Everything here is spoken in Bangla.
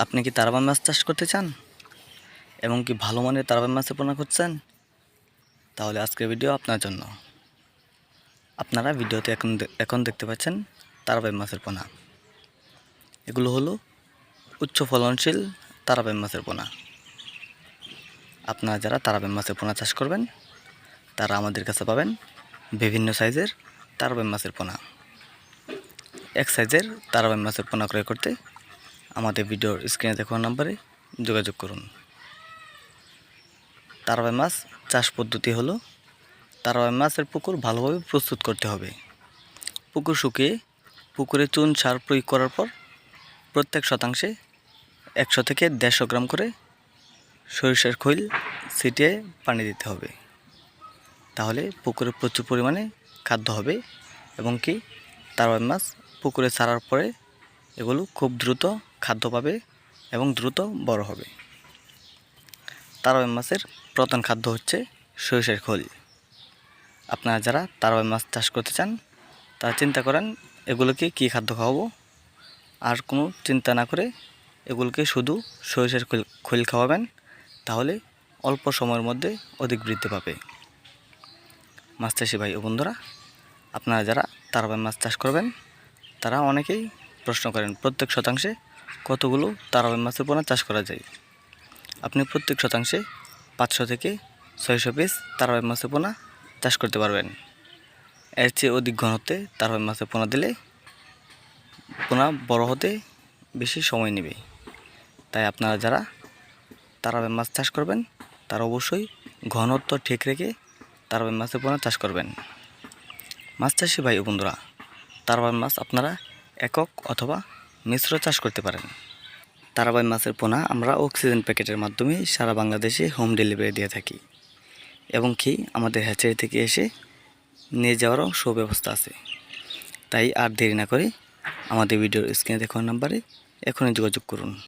আপনি কি তারাবাই মাছ চাষ করতে চান? এবং কি ভালো মানের তারাবাই মাছের পোনা করছেন তাহলে আজকের ভিডিও আপনার জন্য। আপনারা ভিডিওতে এখন এখন দেখতে পাচ্ছেন তারাবাই মাছের পোনা। এগুলো হলো উচ্চ ফলনশীল তারাবাই মাছের পোনা। আপনারা যারা তারাবাই মাছের পোনা চাষ করবেন, তারা আমাদের কাছে পাবেন বিভিন্ন সাইজের তারাবাই মাছের পোনা। এক সাইজের তারাবাই মাছের পোনা ক্রয় করতে আমাদের ভিডিওর স্ক্রিনে দেখানো নাম্বারে যোগাযোগ করুন। তারাবাই মাছ চাষ পদ্ধতি হলো, তারাবাই মাছের পুকুর ভালোভাবে প্রস্তুত করতে হবে। পুকুর শুকিয়ে পুকুরে চুন সার প্রয়োগ করার পর প্রত্যেক শতাংশে একশো থেকে দেড়শো গ্রাম করে সরিষার খৈল ছিটিয়ে পানি দিতে হবে। তাহলে পুকুরে প্রচুর পরিমাণে খাদ্য হবে এবং কি তারাবাই মাছ পুকুরে ছাড়ার পরে এগুলো খুব দ্রুত খাদ্য পাবে এবং দ্রুত বড় হবে। তারাবাই মাছের প্রধান খাদ্য হচ্ছে সরিষার খোল। আপনারা যারা তারাবাই মাছ চাষ করতে চান, তারা চিন্তা করেন এগুলোকে কী খাদ্য খাওয়াবো। আর কোনো চিন্তা না করে এগুলোকে শুধু সরিষার খোল খোল খাওয়াবেন, তাহলে অল্প সময়ের মধ্যে অধিক বৃদ্ধি পাবে। মাছ চাষি ভাই ও বন্ধুরা, আপনারা যারা তারাবাই মাছ চাষ করবেন, তারা অনেকেই প্রশ্ন করেন, প্রত্যেক শতাংশে কতগুলো তারাবাই মাছের পোনা চাষ করা যায়? আপনি প্রত্যেক শতাংশে পাঁচশো থেকে ছয়শো পিস তারাবাই মাছের পোনা চাষ করতে পারবেন। এর চেয়ে অধিক ঘনত্বে তারাবাই মাছের পোনা দিলে পোনা বড় হতে বেশি সময় নেবে। তাই আপনারা যারা তারাবাই মাছ চাষ করবেন, তারা অবশ্যই ঘনত্ব ঠিক রেখে তারাবাই মাছের পোনা চাষ করবেন। মাছ চাষি ভাই বন্ধুরা তারাবাই মাছ আপনারা একক অথবা মিশ্র চাষ করতে পারেন। তারাবাই মাছের পোনা আমরা অক্সিজেন প্যাকেটের মাধ্যমে সারা বাংলাদেশে হোম ডেলিভারি দিয়ে থাকি। এবং কি আমাদের হ্যাচারি থেকে এসে নিয়ে যাওয়ারও সুব্যবস্থা আছে। তাই আর দেরি না করে আমাদের ভিডিওর স্ক্রিনে দেখানোর নাম্বারে এখনই যোগাযোগ করুন।